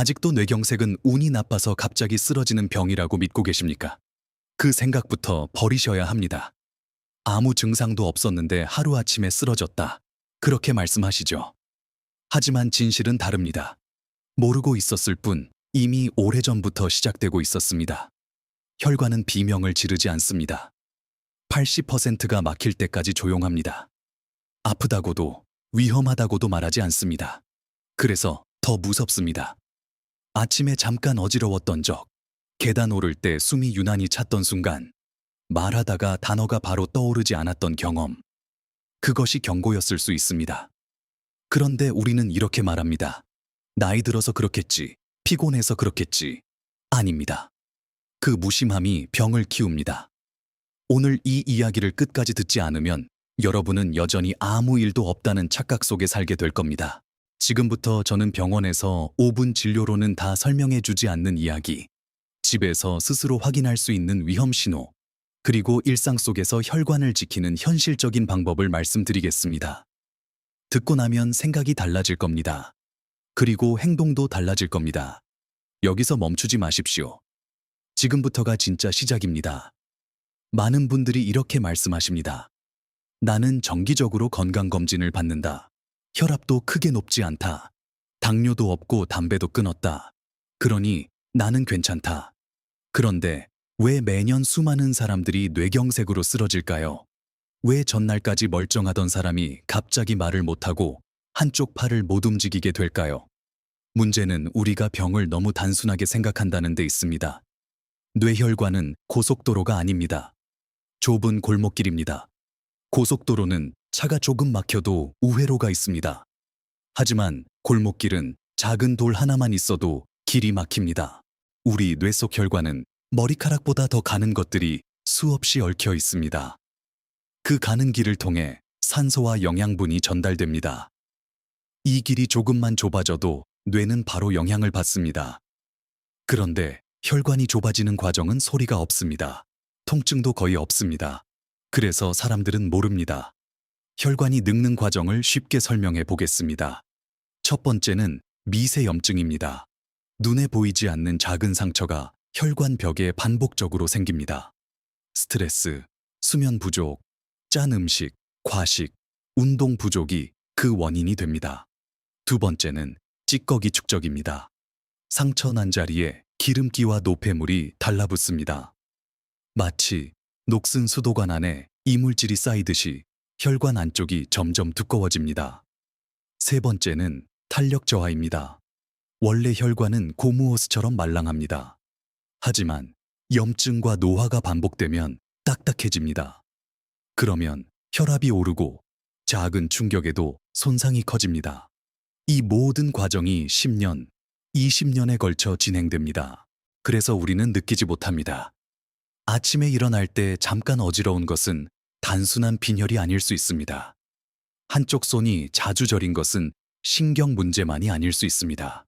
아직도 뇌경색은 운이 나빠서 갑자기 쓰러지는 병이라고 믿고 계십니까? 그 생각부터 버리셔야 합니다. 아무 증상도 없었는데 하루아침에 쓰러졌다. 그렇게 말씀하시죠. 하지만 진실은 다릅니다. 모르고 있었을 뿐 이미 오래전부터 시작되고 있었습니다. 혈관은 비명을 지르지 않습니다. 80%가 막힐 때까지 조용합니다. 아프다고도 위험하다고도 말하지 않습니다. 그래서 더 무섭습니다. 아침에 잠깐 어지러웠던 적, 계단 오를 때 숨이 유난히 찼던 순간, 말하다가 단어가 바로 떠오르지 않았던 경험. 그것이 경고였을 수 있습니다. 그런데 우리는 이렇게 말합니다. 나이 들어서 그렇겠지. 피곤해서 그렇겠지. 아닙니다. 그 무심함이 병을 키웁니다. 오늘 이 이야기를 끝까지 듣지 않으면 여러분은 여전히 아무 일도 없다는 착각 속에 살게 될 겁니다. 지금부터 저는 병원에서 5분 진료로는 다 설명해 주지 않는 이야기, 집에서 스스로 확인할 수 있는 위험 신호, 그리고 일상 속에서 혈관을 지키는 현실적인 방법을 말씀드리겠습니다. 듣고 나면 생각이 달라질 겁니다. 그리고 행동도 달라질 겁니다. 여기서 멈추지 마십시오. 지금부터가 진짜 시작입니다. 많은 분들이 이렇게 말씀하십니다. 나는 정기적으로 건강검진을 받는다. 혈압도 크게 높지 않다. 당뇨도 없고 담배도 끊었다. 그러니 나는 괜찮다. 그런데 왜 매년 수많은 사람들이 뇌경색으로 쓰러질까요? 왜 전날까지 멀쩡하던 사람이 갑자기 말을 못하고 한쪽 팔을 못 움직이게 될까요? 문제는 우리가 병을 너무 단순하게 생각한다는 데 있습니다. 뇌혈관은 고속도로가 아닙니다. 좁은 골목길입니다. 고속도로는 차가 조금 막혀도 우회로가 있습니다. 하지만 골목길은 작은 돌 하나만 있어도 길이 막힙니다. 우리 뇌 속 혈관은 머리카락보다 더 가는 것들이 수없이 얽혀 있습니다. 그 가는 길을 통해 산소와 영양분이 전달됩니다. 이 길이 조금만 좁아져도 뇌는 바로 영향을 받습니다. 그런데 혈관이 좁아지는 과정은 소리가 없습니다. 통증도 거의 없습니다. 그래서 사람들은 모릅니다. 혈관이 늙는 과정을 쉽게 설명해 보겠습니다. 첫 번째는 미세염증입니다. 눈에 보이지 않는 작은 상처가 혈관 벽에 반복적으로 생깁니다. 스트레스, 수면 부족, 짠 음식, 과식, 운동 부족이 그 원인이 됩니다. 두 번째는 찌꺼기 축적입니다. 상처 난 자리에 기름기와 노폐물이 달라붙습니다. 마치 녹슨 수도관 안에 이물질이 쌓이듯이 혈관 안쪽이 점점 두꺼워집니다. 세 번째는 탄력 저하입니다. 원래 혈관은 고무호스처럼 말랑합니다. 하지만 염증과 노화가 반복되면 딱딱해집니다. 그러면 혈압이 오르고 작은 충격에도 손상이 커집니다. 이 모든 과정이 10년, 20년에 걸쳐 진행됩니다. 그래서 우리는 느끼지 못합니다. 아침에 일어날 때 잠깐 어지러운 것은 단순한 빈혈이 아닐 수 있습니다. 한쪽 손이 자주 저린 것은 신경 문제만이 아닐 수 있습니다.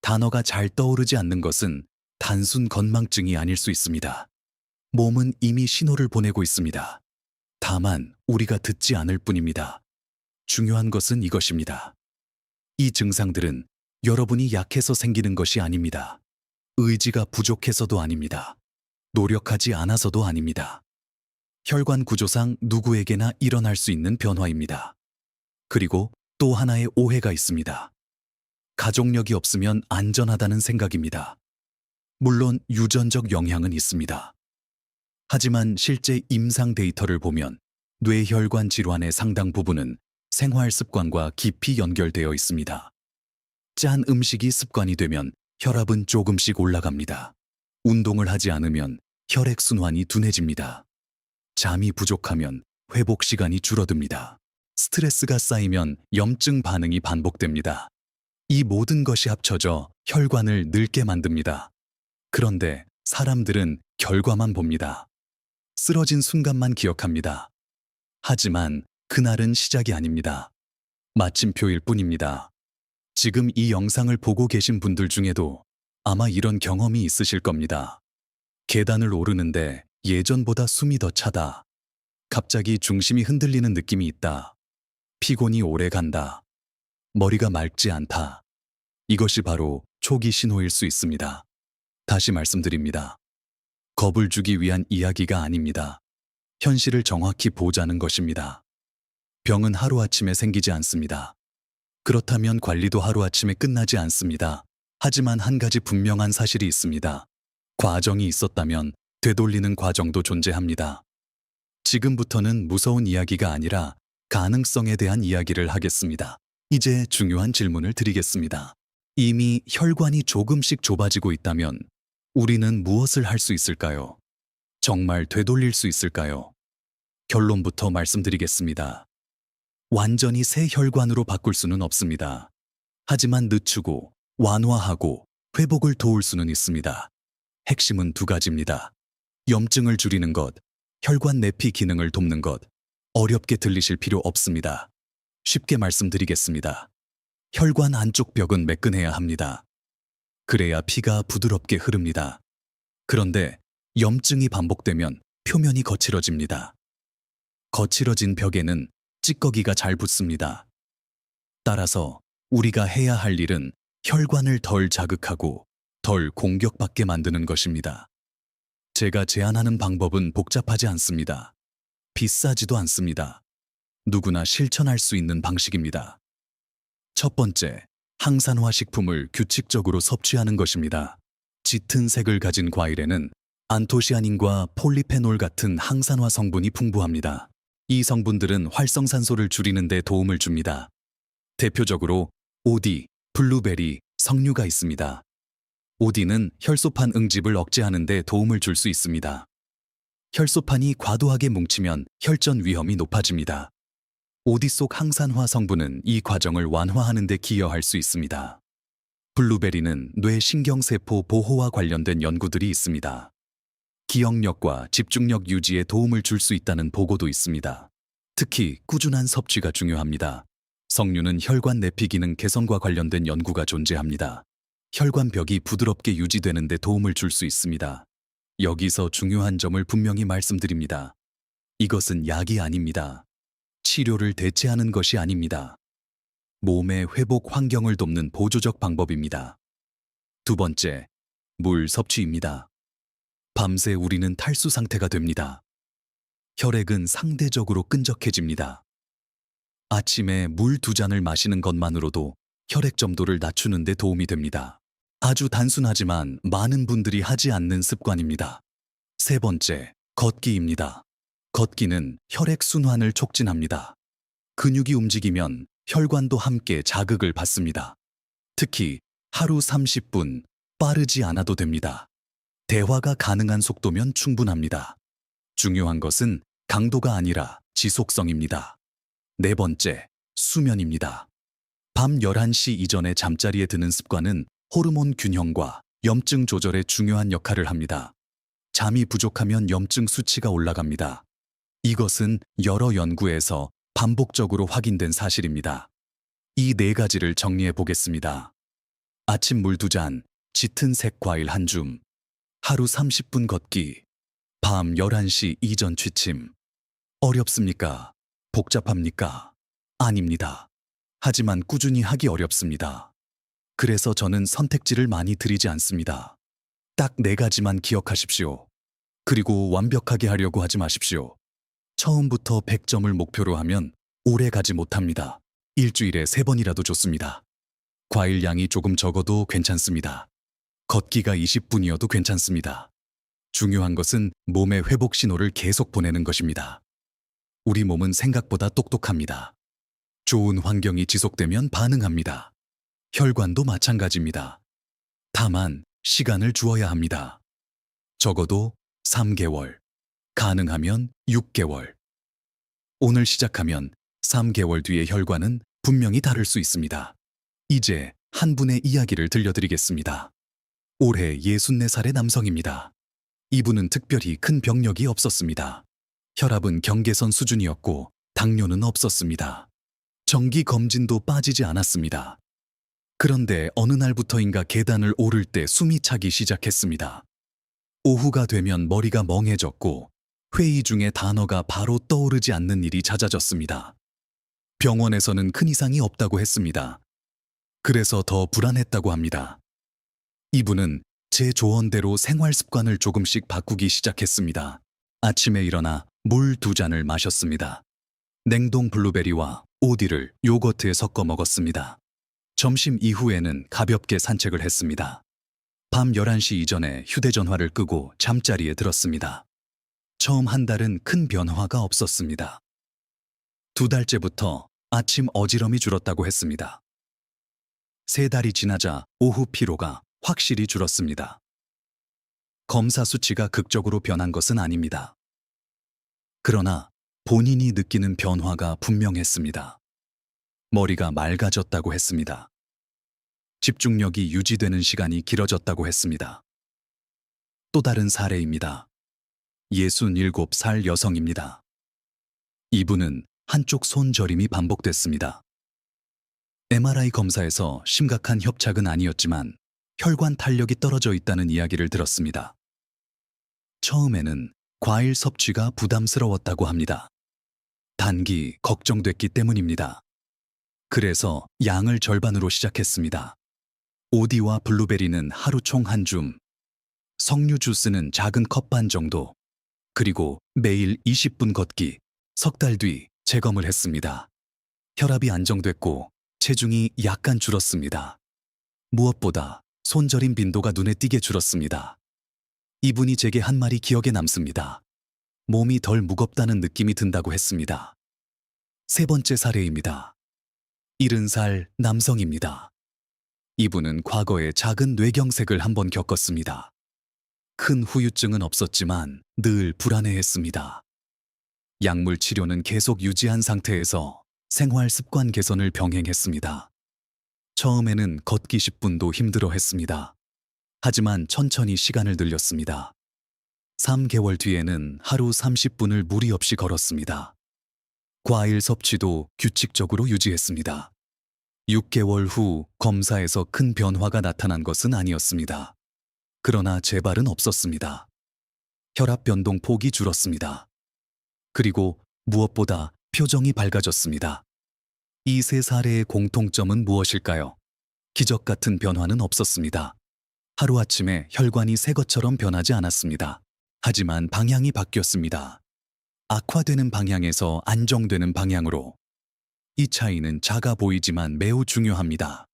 단어가 잘 떠오르지 않는 것은 단순 건망증이 아닐 수 있습니다. 몸은 이미 신호를 보내고 있습니다. 다만 우리가 듣지 않을 뿐입니다. 중요한 것은 이것입니다. 이 증상들은 여러분이 약해서 생기는 것이 아닙니다. 의지가 부족해서도 아닙니다. 노력하지 않아서도 아닙니다. 혈관 구조상 누구에게나 일어날 수 있는 변화입니다. 그리고 또 하나의 오해가 있습니다. 가족력이 없으면 안전하다는 생각입니다. 물론 유전적 영향은 있습니다. 하지만 실제 임상 데이터를 보면 뇌혈관 질환의 상당 부분은 생활 습관과 깊이 연결되어 있습니다. 짠 음식이 습관이 되면 혈압은 조금씩 올라갑니다. 운동을 하지 않으면 혈액순환이 둔해집니다. 잠이 부족하면 회복 시간이 줄어듭니다. 스트레스가 쌓이면 염증 반응이 반복됩니다. 이 모든 것이 합쳐져 혈관을 늙게 만듭니다. 그런데 사람들은 결과만 봅니다. 쓰러진 순간만 기억합니다. 하지만 그날은 시작이 아닙니다. 마침표일 뿐입니다. 지금 이 영상을 보고 계신 분들 중에도 아마 이런 경험이 있으실 겁니다. 계단을 오르는데 예전보다 숨이 더 차다. 갑자기 중심이 흔들리는 느낌이 있다. 피곤이 오래 간다. 머리가 맑지 않다. 이것이 바로 초기 신호일 수 있습니다. 다시 말씀드립니다. 겁을 주기 위한 이야기가 아닙니다. 현실을 정확히 보자는 것입니다. 병은 하루아침에 생기지 않습니다. 그렇다면 관리도 하루아침에 끝나지 않습니다. 하지만 한 가지 분명한 사실이 있습니다. 과정이 있었다면 되돌리는 과정도 존재합니다. 지금부터는 무서운 이야기가 아니라 가능성에 대한 이야기를 하겠습니다. 이제 중요한 질문을 드리겠습니다. 이미 혈관이 조금씩 좁아지고 있다면 우리는 무엇을 할 수 있을까요? 정말 되돌릴 수 있을까요? 결론부터 말씀드리겠습니다. 완전히 새 혈관으로 바꿀 수는 없습니다. 하지만 늦추고 완화하고 회복을 도울 수는 있습니다. 핵심은 두 가지입니다. 염증을 줄이는 것, 혈관 내피 기능을 돕는 것. 어렵게 들리실 필요 없습니다. 쉽게 말씀드리겠습니다. 혈관 안쪽 벽은 매끈해야 합니다. 그래야 피가 부드럽게 흐릅니다. 그런데 염증이 반복되면 표면이 거칠어집니다. 거칠어진 벽에는 찌꺼기가 잘 붙습니다. 따라서 우리가 해야 할 일은 혈관을 덜 자극하고 덜 공격받게 만드는 것입니다. 제가 제안하는 방법은 복잡하지 않습니다. 비싸지도 않습니다. 누구나 실천할 수 있는 방식입니다. 첫 번째, 항산화 식품을 규칙적으로 섭취하는 것입니다. 짙은 색을 가진 과일에는 안토시아닌과 폴리페놀 같은 항산화 성분이 풍부합니다. 이 성분들은 활성산소를 줄이는 데 도움을 줍니다. 대표적으로 오디, 블루베리, 석류가 있습니다. 오디는 혈소판 응집을 억제하는 데 도움을 줄 수 있습니다. 혈소판이 과도하게 뭉치면 혈전 위험이 높아집니다. 오디 속 항산화 성분은 이 과정을 완화하는 데 기여할 수 있습니다. 블루베리는 뇌 신경세포 보호와 관련된 연구들이 있습니다. 기억력과 집중력 유지에 도움을 줄 수 있다는 보고도 있습니다. 특히 꾸준한 섭취가 중요합니다. 석류는 혈관 내피 기능 개선과 관련된 연구가 존재합니다. 혈관 벽이 부드럽게 유지되는 데 도움을 줄 수 있습니다. 여기서 중요한 점을 분명히 말씀드립니다. 이것은 약이 아닙니다. 치료를 대체하는 것이 아닙니다. 몸의 회복 환경을 돕는 보조적 방법입니다. 두 번째, 물 섭취입니다. 밤새 우리는 탈수 상태가 됩니다. 혈액은 상대적으로 끈적해집니다. 아침에 물 두 잔을 마시는 것만으로도 혈액 점도를 낮추는 데 도움이 됩니다. 아주 단순하지만 많은 분들이 하지 않는 습관입니다. 세 번째, 걷기입니다. 걷기는 혈액 순환을 촉진합니다. 근육이 움직이면 혈관도 함께 자극을 받습니다. 특히 하루 30분 빠르지 않아도 됩니다. 대화가 가능한 속도면 충분합니다. 중요한 것은 강도가 아니라 지속성입니다. 네 번째, 수면입니다. 밤 11시 이전에 잠자리에 드는 습관은 호르몬 균형과 염증 조절에 중요한 역할을 합니다. 잠이 부족하면 염증 수치가 올라갑니다. 이것은 여러 연구에서 반복적으로 확인된 사실입니다. 이 네 가지를 정리해 보겠습니다. 아침 물 두 잔, 짙은 색 과일 한 줌, 하루 30분 걷기, 밤 11시 이전 취침. 어렵습니까? 복잡합니까? 아닙니다. 하지만 꾸준히 하기 어렵습니다. 그래서 저는 선택지를 많이 드리지 않습니다. 딱 네 가지만 기억하십시오. 그리고 완벽하게 하려고 하지 마십시오. 처음부터 100점을 목표로 하면 오래 가지 못합니다. 일주일에 세 번이라도 좋습니다. 과일 양이 조금 적어도 괜찮습니다. 걷기가 20분이어도 괜찮습니다. 중요한 것은 몸의 회복 신호를 계속 보내는 것입니다. 우리 몸은 생각보다 똑똑합니다. 좋은 환경이 지속되면 반응합니다. 혈관도 마찬가지입니다. 다만 시간을 주어야 합니다. 적어도 3개월, 가능하면 6개월. 오늘 시작하면 3개월 뒤의 혈관은 분명히 다를 수 있습니다. 이제 한 분의 이야기를 들려드리겠습니다. 올해 64살의 남성입니다. 이분은 특별히 큰 병력이 없었습니다. 혈압은 경계선 수준이었고 당뇨는 없었습니다. 정기 검진도 빠지지 않았습니다. 그런데 어느 날부터인가 계단을 오를 때 숨이 차기 시작했습니다. 오후가 되면 머리가 멍해졌고 회의 중에 단어가 바로 떠오르지 않는 일이 잦아졌습니다. 병원에서는 큰 이상이 없다고 했습니다. 그래서 더 불안했다고 합니다. 이분은 제 조언대로 생활 습관을 조금씩 바꾸기 시작했습니다. 아침에 일어나 물 두 잔을 마셨습니다. 냉동 블루베리와 오디를 요거트에 섞어 먹었습니다. 점심 이후에는 가볍게 산책을 했습니다. 밤 11시 이전에 휴대전화를 끄고 잠자리에 들었습니다. 처음 한 달은 큰 변화가 없었습니다. 두 달째부터 아침 어지럼이 줄었다고 했습니다. 세 달이 지나자 오후 피로가 확실히 줄었습니다. 검사 수치가 극적으로 변한 것은 아닙니다. 그러나 본인이 느끼는 변화가 분명했습니다. 머리가 맑아졌다고 했습니다. 집중력이 유지되는 시간이 길어졌다고 했습니다. 또 다른 사례입니다. 67살 여성입니다. 이분은 한쪽 손 저림이 반복됐습니다. MRI 검사에서 심각한 협착은 아니었지만 혈관 탄력이 떨어져 있다는 이야기를 들었습니다. 처음에는 과일 섭취가 부담스러웠다고 합니다. 단기 걱정됐기 때문입니다. 그래서 양을 절반으로 시작했습니다. 오디와 블루베리는 하루 총 한 줌, 석류 주스는 작은 컵 반 정도, 그리고 매일 20분 걷기, 석 달 뒤 재검을 했습니다. 혈압이 안정됐고 체중이 약간 줄었습니다. 무엇보다 손저림 빈도가 눈에 띄게 줄었습니다. 이분이 제게 한 말이 기억에 남습니다. 몸이 덜 무겁다는 느낌이 든다고 했습니다. 세 번째 사례입니다. 70살 남성입니다. 이분은 과거에 작은 뇌경색을 한번 겪었습니다. 큰 후유증은 없었지만 늘 불안해했습니다. 약물 치료는 계속 유지한 상태에서 생활 습관 개선을 병행했습니다. 처음에는 걷기 10분도 힘들어 했습니다. 하지만 천천히 시간을 늘렸습니다. 3개월 뒤에는 하루 30분을 무리 없이 걸었습니다. 과일 섭취도 규칙적으로 유지했습니다. 6개월 후 검사에서 큰 변화가 나타난 것은 아니었습니다. 그러나 재발은 없었습니다. 혈압 변동 폭이 줄었습니다. 그리고 무엇보다 표정이 밝아졌습니다. 이 세 사례의 공통점은 무엇일까요? 기적 같은 변화는 없었습니다. 하루아침에 혈관이 새 것처럼 변하지 않았습니다. 하지만 방향이 바뀌었습니다. 악화되는 방향에서 안정되는 방향으로. 이 차이는 작아 보이지만 매우 중요합니다.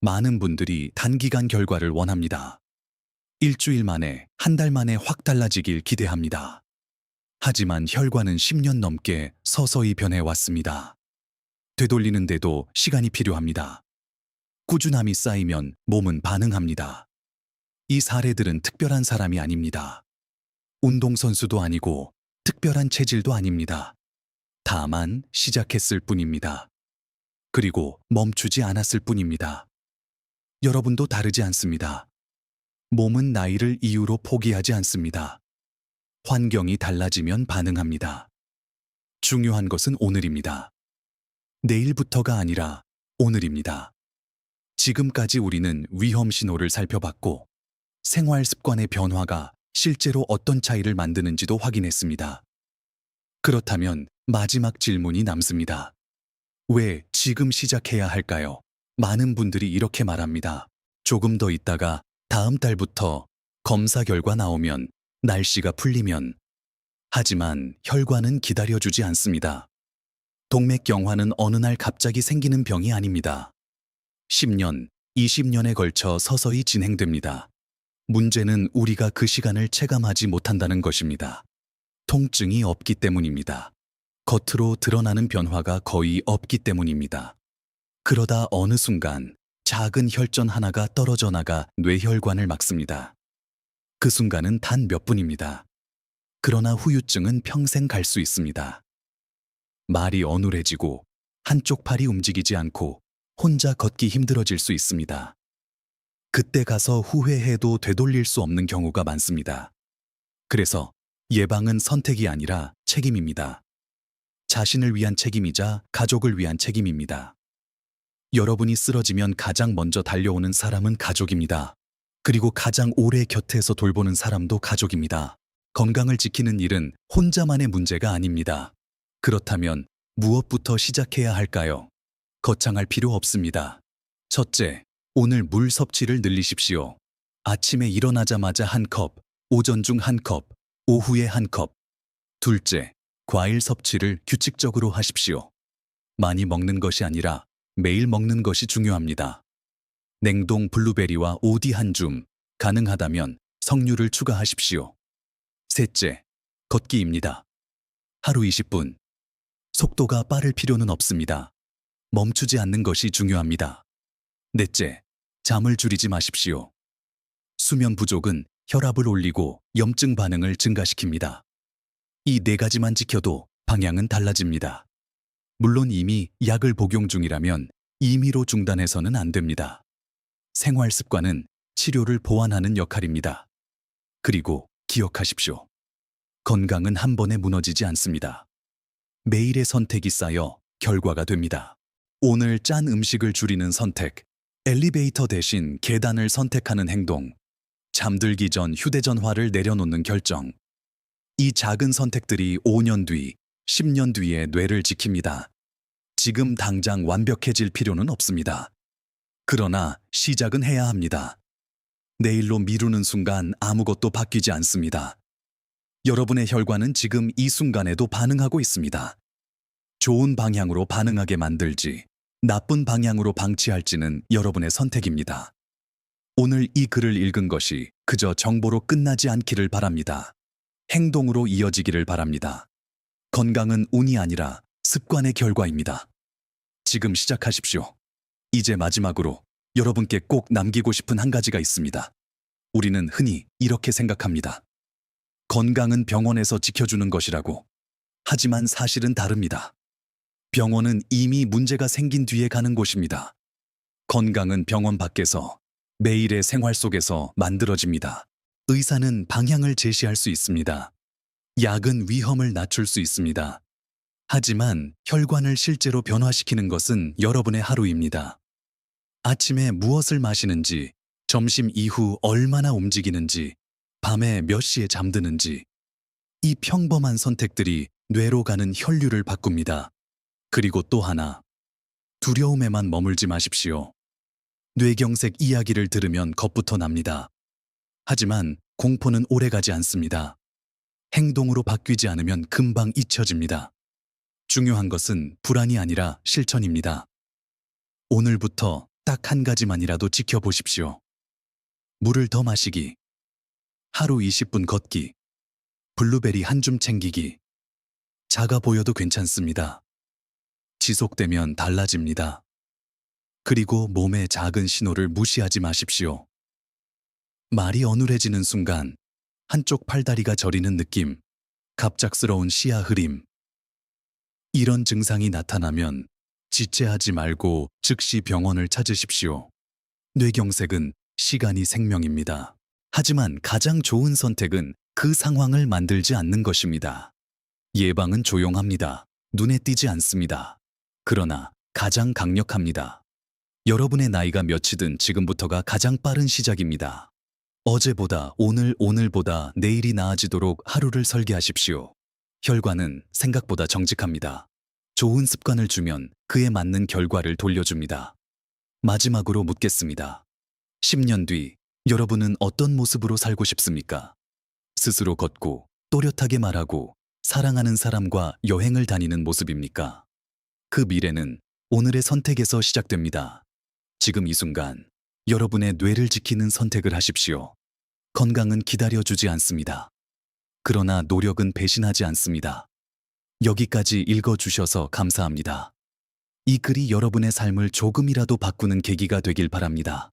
많은 분들이 단기간 결과를 원합니다. 일주일 만에, 한 달 만에 확 달라지길 기대합니다. 하지만 혈관은 10년 넘게 서서히 변해왔습니다. 되돌리는데도 시간이 필요합니다. 꾸준함이 쌓이면 몸은 반응합니다. 이 사례들은 특별한 사람이 아닙니다. 운동선수도 아니고 특별한 체질도 아닙니다. 다만 시작했을 뿐입니다. 그리고 멈추지 않았을 뿐입니다. 여러분도 다르지 않습니다. 몸은 나이를 이유로 포기하지 않습니다. 환경이 달라지면 반응합니다. 중요한 것은 오늘입니다. 내일부터가 아니라 오늘입니다. 지금까지 우리는 위험 신호를 살펴봤고 생활 습관의 변화가 실제로 어떤 차이를 만드는지도 확인했습니다. 그렇다면 마지막 질문이 남습니다. 왜 지금 시작해야 할까요? 많은 분들이 이렇게 말합니다. 조금 더 있다가 다음 달부터 검사 결과 나오면 날씨가 풀리면 하지만 혈관은 기다려주지 않습니다. 동맥경화는 어느 날 갑자기 생기는 병이 아닙니다. 10년, 20년에 걸쳐 서서히 진행됩니다. 문제는 우리가 그 시간을 체감하지 못한다는 것입니다. 통증이 없기 때문입니다. 겉으로 드러나는 변화가 거의 없기 때문입니다. 그러다 어느 순간 작은 혈전 하나가 떨어져 나가 뇌혈관을 막습니다. 그 순간은 단 몇 분입니다. 그러나 후유증은 평생 갈 수 있습니다. 말이 어눌해지고 한쪽 팔이 움직이지 않고 혼자 걷기 힘들어질 수 있습니다. 그때 가서 후회해도 되돌릴 수 없는 경우가 많습니다. 그래서 예방은 선택이 아니라 책임입니다. 자신을 위한 책임이자 가족을 위한 책임입니다. 여러분이 쓰러지면 가장 먼저 달려오는 사람은 가족입니다. 그리고 가장 오래 곁에서 돌보는 사람도 가족입니다. 건강을 지키는 일은 혼자만의 문제가 아닙니다. 그렇다면 무엇부터 시작해야 할까요? 거창할 필요 없습니다. 첫째, 오늘 물 섭취를 늘리십시오. 아침에 일어나자마자 한 컵, 오전 중 한 컵, 오후에 한 컵. 둘째, 과일 섭취를 규칙적으로 하십시오. 많이 먹는 것이 아니라 매일 먹는 것이 중요합니다. 냉동 블루베리와 오디 한 줌, 가능하다면 석류를 추가하십시오. 셋째, 걷기입니다. 하루 20분. 속도가 빠를 필요는 없습니다. 멈추지 않는 것이 중요합니다. 넷째, 잠을 줄이지 마십시오. 수면 부족은 혈압을 올리고 염증 반응을 증가시킵니다. 이 네 가지만 지켜도 방향은 달라집니다. 물론 이미 약을 복용 중이라면 임의로 중단해서는 안 됩니다. 생활 습관은 치료를 보완하는 역할입니다. 그리고 기억하십시오. 건강은 한 번에 무너지지 않습니다. 매일의 선택이 쌓여 결과가 됩니다. 오늘 짠 음식을 줄이는 선택, 엘리베이터 대신 계단을 선택하는 행동, 잠들기 전 휴대전화를 내려놓는 결정. 이 작은 선택들이 5년 뒤, 10년 뒤에 뇌를 지킵니다. 지금 당장 완벽해질 필요는 없습니다. 그러나 시작은 해야 합니다. 내일로 미루는 순간 아무것도 바뀌지 않습니다. 여러분의 혈관은 지금 이 순간에도 반응하고 있습니다. 좋은 방향으로 반응하게 만들지, 나쁜 방향으로 방치할지는 여러분의 선택입니다. 오늘 이 글을 읽은 것이 그저 정보로 끝나지 않기를 바랍니다. 행동으로 이어지기를 바랍니다. 건강은 운이 아니라 습관의 결과입니다. 지금 시작하십시오. 이제 마지막으로 여러분께 꼭 남기고 싶은 한 가지가 있습니다. 우리는 흔히 이렇게 생각합니다. 건강은 병원에서 지켜주는 것이라고. 하지만 사실은 다릅니다. 병원은 이미 문제가 생긴 뒤에 가는 곳입니다. 건강은 병원 밖에서 매일의 생활 속에서 만들어집니다. 의사는 방향을 제시할 수 있습니다. 약은 위험을 낮출 수 있습니다. 하지만 혈관을 실제로 변화시키는 것은 여러분의 하루입니다. 아침에 무엇을 마시는지, 점심 이후 얼마나 움직이는지, 밤에 몇 시에 잠드는지, 이 평범한 선택들이 뇌로 가는 혈류를 바꿉니다. 그리고 또 하나, 두려움에만 머물지 마십시오. 뇌경색 이야기를 들으면 겁부터 납니다. 하지만 공포는 오래가지 않습니다. 행동으로 바뀌지 않으면 금방 잊혀집니다. 중요한 것은 불안이 아니라 실천입니다. 오늘부터 딱 한 가지만이라도 지켜보십시오. 물을 더 마시기. 하루 20분 걷기. 블루베리 한 줌 챙기기. 작아 보여도 괜찮습니다. 지속되면 달라집니다. 그리고 몸의 작은 신호를 무시하지 마십시오. 말이 어눌해지는 순간 한쪽 팔다리가 저리는 느낌, 갑작스러운 시야 흐림. 이런 증상이 나타나면 지체하지 말고 즉시 병원을 찾으십시오. 뇌경색은 시간이 생명입니다. 하지만 가장 좋은 선택은 그 상황을 만들지 않는 것입니다. 예방은 조용합니다. 눈에 띄지 않습니다. 그러나 가장 강력합니다. 여러분의 나이가 몇이든 지금부터가 가장 빠른 시작입니다. 어제보다 오늘, 오늘보다 내일이 나아지도록 하루를 설계하십시오. 혈관은 생각보다 정직합니다. 좋은 습관을 주면 그에 맞는 결과를 돌려줍니다. 마지막으로 묻겠습니다. 10년 뒤 여러분은 어떤 모습으로 살고 싶습니까? 스스로 걷고 또렷하게 말하고 사랑하는 사람과 여행을 다니는 모습입니까? 그 미래는 오늘의 선택에서 시작됩니다. 지금 이 순간 여러분의 뇌를 지키는 선택을 하십시오. 건강은 기다려주지 않습니다. 그러나 노력은 배신하지 않습니다. 여기까지 읽어주셔서 감사합니다. 이 글이 여러분의 삶을 조금이라도 바꾸는 계기가 되길 바랍니다.